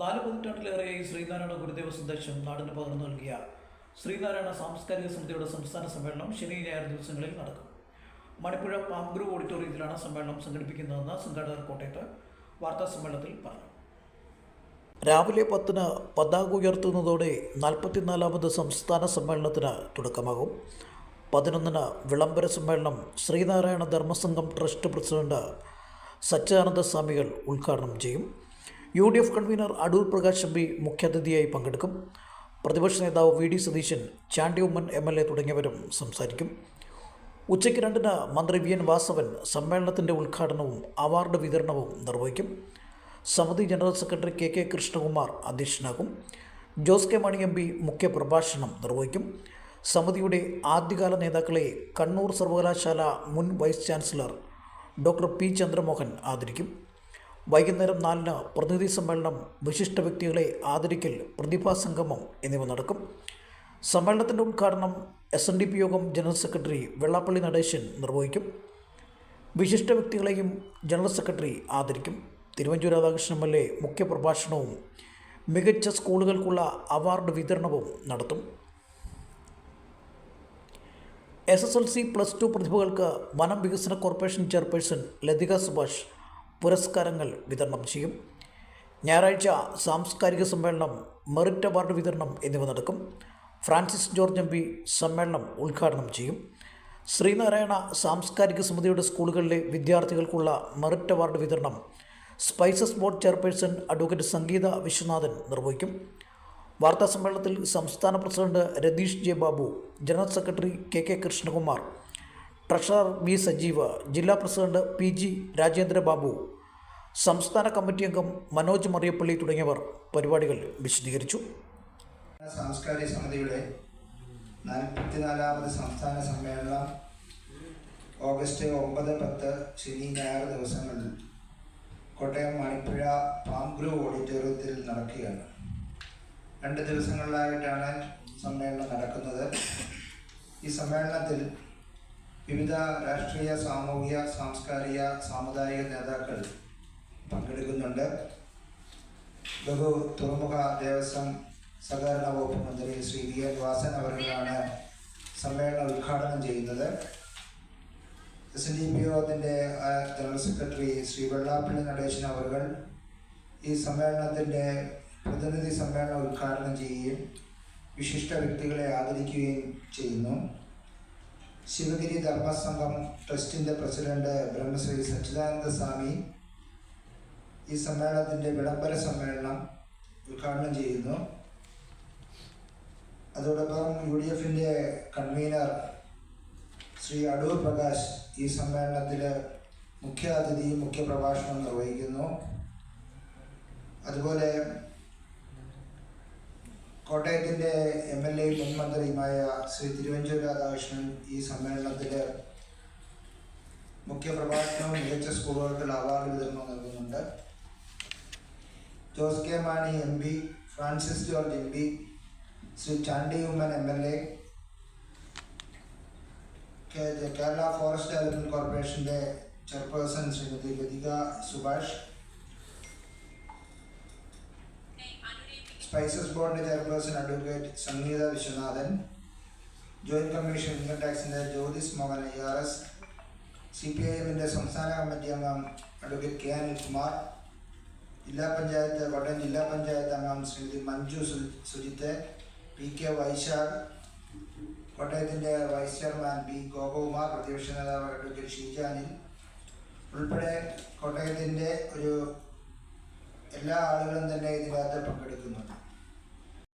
നാല് പതിറ്റാണ്ടിലേറെയായി ശ്രീനാരായണ ഗുരുദേവ സന്ദേശം നാടിന് പകർന്നു നൽകിയ ശ്രീനാരായണ സാംസ്കാരിക സമിതിയുടെ സംസ്ഥാന സമ്മേളനം ശനി ഞായർ ദിവസങ്ങളിൽ നടക്കും. മണിപ്പുഴ പാംഗ്രൂ ഓഡിറ്റോറിയത്തിലാണ് സമ്മേളനം സംഘടിപ്പിക്കുന്നതെന്ന് സംഘാടകർ കോട്ടയത്ത് വാർത്താ സമ്മേളനത്തിൽ പറഞ്ഞു. രാവിലെ പത്തിന് പതാക ഉയർത്തുന്നതോടെ നാൽപ്പത്തിനാലാമത് സംസ്ഥാന സമ്മേളനത്തിന് തുടക്കമാകും. പതിനൊന്നിന് വിളംബര സമ്മേളനം ശ്രീനാരായണ ധർമ്മസംഘം ട്രസ്റ്റ് പ്രസിഡന്റ് സച്ചിദാനന്ദ സ്വാമികൾ ഉദ്ഘാടനം ചെയ്യും. U D F convener Adoor Prakash M P മുഖ്യാതിഥിയായി പങ്കെടുക്കും. പ്രതിപക്ഷ നേതാവ് V D Satheesan Chandy Oommen M L A തുടങ്ങിയവരും സംസാരിക്കും. ഉച്ചയ്ക്ക് രണ്ടിന് മന്ത്രി വി എൻ വാസവൻ സമ്മേളനത്തിന്റെ ഉദ്ഘാടനവും അവാർഡ് വിതരണവും നിർവഹിക്കും. സമിതി general secretary K K Krishnakumar അധ്യക്ഷനാകും. Jose K Mani M P മുഖ്യപ്രഭാഷണം നിർവഹിക്കും. സമിതിയുടെ ആദ്യകാല നേതാക്കളെ കണ്ണൂർ സർവകലാശാല മുൻ vice chancellor doctor P Chandramohan ആദരിക്കും. വൈകുന്നേരം നാലിന് പ്രതിനിധി സമ്മേളനം വിശിഷ്ട വ്യക്തികളെ ആദരിക്കൽ പ്രതിഭാസംഗമം എന്നിവ നടക്കും. സമ്മേളനത്തിന്റെ ഉദ്ഘാടനം S N D P Yogam general secretary Vellappally Natesan നിർവഹിക്കും. വിശിഷ്ട വ്യക്തികളെയും ജനറൽ സെക്രട്ടറി ആദരിക്കും. Thiruvanchoor Radhakrishnan M L A മുഖ്യപ്രഭാഷണവും മികച്ച സ്കൂളുകൾക്കുള്ള അവാർഡ് വിതരണവും നടത്തും. S S L C plus two പ്രതിഭകൾക്ക് വനം വികസന കോർപ്പറേഷൻ ചെയർപേഴ്സൺ ലതിക സുഭാഷ് പുരസ്കാരങ്ങൾ വിതരണം ചെയ്യും. ഞായറാഴ്ച സാംസ്കാരിക സമ്മേളനം മെറിറ്റ് അവാർഡ് വിതരണം എന്നിവ നടക്കും. ഫ്രാൻസിസ് ജോർജ് എം പി സമ്മേളനം ഉദ്ഘാടനം ചെയ്യും. ശ്രീനാരായണ സാംസ്കാരിക സമിതിയുടെ സ്കൂളുകളിലെ വിദ്യാർത്ഥികൾക്കുള്ള മെറിറ്റ് അവാർഡ് വിതരണം spices board chairperson advocate Sangeetha Viswanathan നിർവഹിക്കും. വാർത്താ സമ്മേളനത്തിൽ സംസ്ഥാന president Ratheesh J Babu general secretary K K Krishnakumar treasurer V Sajeev ജില്ലാ president P G Rajendra Babu സംസ്ഥാന കമ്മിറ്റി അംഗം മനോജ് മറിയപ്പള്ളി തുടങ്ങിയവർ പരിപാടികൾ വിശദീകരിച്ചു. സാംസ്കാരിക സമിതിയുടെ നാൽപ്പത്തിനാലാമത് സംസ്ഥാന സമ്മേളനം ഓഗസ്റ്റ് ഒമ്പത് പത്ത് ശനി ഞായർ ദിവസങ്ങളിൽ കോട്ടയം മണിപ്പുഴ പാംഗ്രൂ ഓഡിറ്റോറിയത്തിൽ നടക്കുകയാണ്. രണ്ട് ദിവസങ്ങളിലായിട്ടാണ് സമ്മേളനം നടക്കുന്നത്. ഈ സമ്മേളനത്തിൽ വിവിധ രാഷ്ട്രീയ സാമൂഹിക സാംസ്കാരിക സാമുദായിക നേതാക്കൾ പങ്കെടുക്കുന്നുണ്ട്. ബഹു തുറമുഖ ദേവസ്വം സഹകരണ വകുപ്പ് മന്ത്രി ശ്രീ വി എൻ വാസൻ അവരുടെയാണ് സമ്മേളനം ഉദ്ഘാടനം ചെയ്യുന്നത്. എസ് ഡി പി ഒത്തിന്റെ ജനറൽ സെക്രട്ടറി ശ്രീ വെള്ളാപ്പള്ളി നടേശൻ അവർ ഈ സമ്മേളനത്തിന്റെ പ്രതിനിധി സമ്മേളനം ഉദ്ഘാടനം ചെയ്യുകയും വിശിഷ്ട വ്യക്തികളെ ആദരിക്കുകയും ചെയ്യുന്നു. ശിവഗിരി ധർമ്മസംഘം ട്രസ്റ്റിന്റെ പ്രസിഡന്റ് ബ്രഹ്മശ്രീ സച്ചിദാനന്ദ സ്വാമി ഈ സമ്മേളനത്തിന്റെ വിളംബര സമ്മേളനം ഉദ്ഘാടനം ചെയ്യുന്നു. അതോടൊപ്പം യു ഡി എഫിന്റെ കൺവീനർ ശ്രീ അടൂർ പ്രകാശ് ഈ സമ്മേളനത്തിൽ മുഖ്യ പ്രഭാഷണം നിർവഹിക്കുന്നു. അതുപോലെ കോട്ടയത്തിന്റെ എം എൽ എയും മുൻ മന്ത്രിയുമായ ശ്രീ തിരുവഞ്ചൂർ രാധാകൃഷ്ണൻ ഈ സമ്മേളനത്തിൽ മുഖ്യപ്രഭാഷണവും മികച്ച സ്കൂളുകൾക്കുള്ള അവാർഡ് വിതരണവും നൽകുന്നുണ്ട്. Jose K Mani M P Francis George M P Shri Chandy Oommen M L A Kerala forest development കോർപ്പറേഷന്റെ ചെയർപേഴ്സൺ ശ്രീമതി ലതിക സുഭാഷ് സ്പൈസസ് ബോർഡിന്റെ chairperson advocate Sangeetha Viswanathan joint commission income ടാക്സിന്റെ Jyothis Mohan I R S C P I എമ്മിന്റെ സംസ്ഥാന committee അംഗം advocate K Anilkumar ജില്ലാ പഞ്ചായത്ത് വടൻ ജില്ലാ പഞ്ചായത്ത് അംഗം Shrimati Manju Sujith P K Vaishakh കോട്ടയത്തിന്റെ vice chairman P Gopakumar പ്രതിപക്ഷ നേതാവ് അഡ്വക്കേറ്റ് ഷീജാനിൽ ഉൾപ്പെടെ കോട്ടയത്തിന്റെ ഒരു എല്ലാ ആളുകളും തന്നെ ഇതിനകത്ത് പങ്കെടുക്കുന്നുണ്ട്.